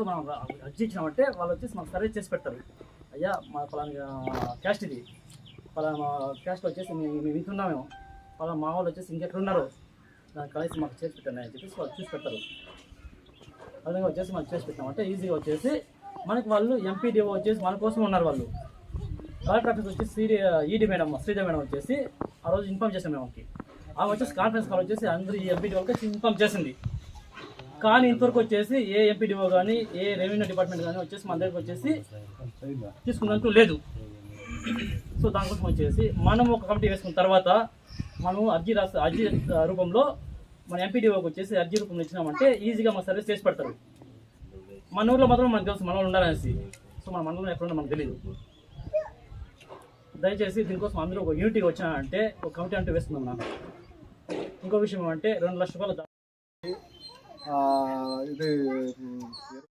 So మనం అర్జీ ఇచ్చినామంటే వాళ్ళు వచ్చేసి మాకు సర్వే చేసి పెడతారు. అయ్యా మా పలానా క్యాస్ట్ ఇది. పలానా క్యాస్ట్ వచ్చేసి మేము మేము ఇంటున్నామేమో పలానా మా వాళ్ళు వచ్చేసి ఇంకెక్కడున్నారు దాన్ని కలిసి మాకు చేసి పెట్టండి అని చెప్పేసి వాళ్ళు చూసి పెడతారు. అదే వచ్చేసి మనం చేసి పెట్టామంటే ఈజీగా వచ్చేసి మనకి వాళ్ళు ఎంపీడీఓ వచ్చేసి మన కోసం ఉన్నారు వాళ్ళు. కలెక్టర్ ఆఫీస్ వచ్చి CD ED madam Sreeja madam వచ్చేసి ఆ రోజు ఇన్ఫామ్ చేసాం మేమకి. ఆమె వచ్చేసి కాన్ఫరెన్స్ కాల్ వచ్చేసి అందరూ ఈ ఎంపీడీ వాళ్ళకి ఇన్ఫామ్ చేసింది. కానీ ఇంతవరకు వచ్చేసి ఏ ఎంపీడీఓ కానీ ఏ రెవెన్యూ డిపార్ట్మెంట్ కానీ వచ్చేసి మన దగ్గరకు వచ్చేసి తీసుకున్నందుకు లేదు. సో దానికోసం వచ్చేసి మనం ఒక కమిటీ వేసుకున్న తర్వాత మనం అర్జీ రాసి అర్జీ రూపంలో మన ఎంపీడీఓకి వచ్చేసి అర్జీ రూపంలో ఇచ్చినామంటే ఈజీగా మన సర్వీస్ చేసి పెడతారు. మన ఊర్లో మాత్రం మనకు తెలుసు మన ఉండాలనేసి. సో మన మండలంలో ఎక్కడున్నా మనకు తెలియదు దయచేసి దీనికోసం అందరూ ఒక యూనిటీగా వచ్చినారంటే ఒక కమిటీ అంటూ వేసుకుందాం నాకు ఇంకో విషయం అంటే రెండు లక్షల రూపాయలు దా- ఆ, ఇది